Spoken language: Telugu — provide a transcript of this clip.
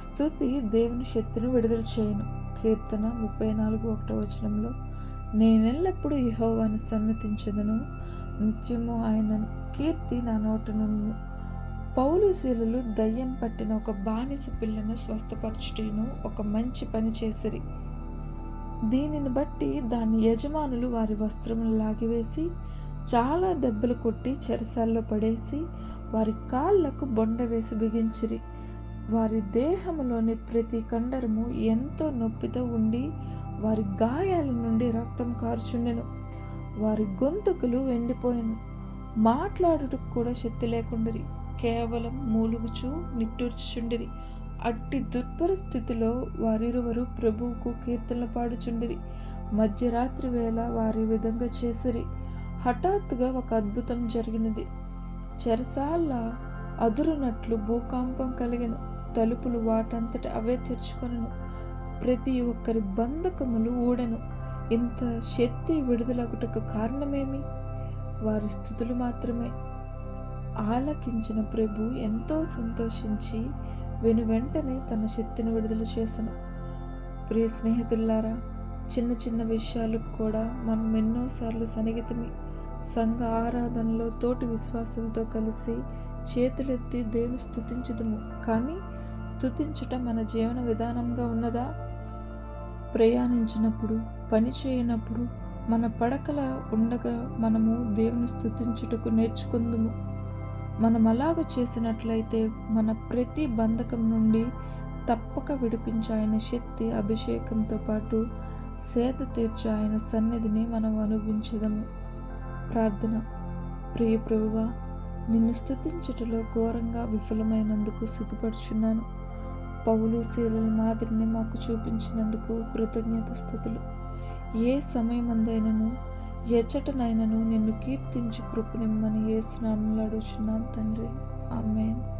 స్థుతి దేవుని శక్తిని విడుదల చేయను. కీర్తన ముప్పై నాలుగు ఒకటో వచనంలో నేనెల్లప్పుడూ యహోవాను సన్నతించదను. నిత్యము ఆయన కీర్తి నా నోట పౌలు శీలలు దయ్యం పట్టిన ఒక బానిస పిల్లను స్వస్థపరచుటను ఒక మంచి పని చేసిరి. దీనిని బట్టి దాని యజమానులు వారి వస్త్రములు లాగివేసి చాలా దెబ్బలు కొట్టి చెరసాల్లో పడేసి వారి కాళ్ళకు బొండ వేసి బిగించిరి. వారి దేహములోని ప్రతి కండరము ఎంతో నొప్పితో ఉండి వారి గాయాల నుండి రక్తం కార్చుండెను. వారి గొంతుకులు ఎండిపోయాను మాట్లాడుటకు కూడా శక్తి లేకుండరి. కేవలం మూలుగుచు నిట్టూర్చుచుండిరి. అట్టి దుర్భర స్థితిలో వారిరువరు ప్రభువుకు కీర్తనలు పాడుచుండిరి. మధ్యరాత్రి వేళ వారి విధంగా చేసిరి. హఠాత్తుగా ఒక అద్భుతం జరిగినది. చెరసాల అదురునట్లు భూకంపం కలిగిన. తలుపులు వాటంతట అవే తెరుచుకొనను. ప్రతి ఒక్కరి బంధకములు ఊడెను. ఇంత శక్తి విడుదలగుటకు కారణమేమి? వారి స్థుతులు మాత్రమే. ఆలకించిన ప్రభు ఎంతో సంతోషించి వెను వెంటనే తన శక్తిని విడుదల చేసను. ప్రియ స్నేహితులారా చిన్న చిన్న విషయాలకు కూడా మనం ఎన్నోసార్లు సన్నిహితమి. సంఘ ఆరాధనలో తోటి విశ్వాసులతో కలిసి చేతులెత్తి దేవుని స్థుతించుదుము. కానీ స్థుతించటం మన జీవన విధానంగా ఉన్నదా? ప్రయాణించినప్పుడు పని చేయనప్పుడు మన పడకల ఉండగా మనము దేవుని స్థుతించుటకు నేర్చుకుందుము. మనం అలాగ చేసినట్లయితే మన ప్రతి బంధకం నుండి తప్పక విడిపించే ఆయన శక్తి అభిషేకంతో పాటు సేద తీర్చే ఆయన సన్నిధిని మనం అనుభవించదము. ప్రార్థన. ప్రియ ప్రభువా నిన్ను స్థుతించుటలో ఘోరంగా విఫలమైనందుకు సిగ్గుపడుచున్నాను. పౌలు శీలల మాదిరిని మాకు చూపించినందుకు కృతజ్ఞత స్థుతులు ఏ సమయమందైనను ఎచ్చటనైనను నిన్ను కీర్తించి కృపనిమ్మని ఏ స్నామంలో అడుగుచున్నాం తండ్రి. ఆమెన్.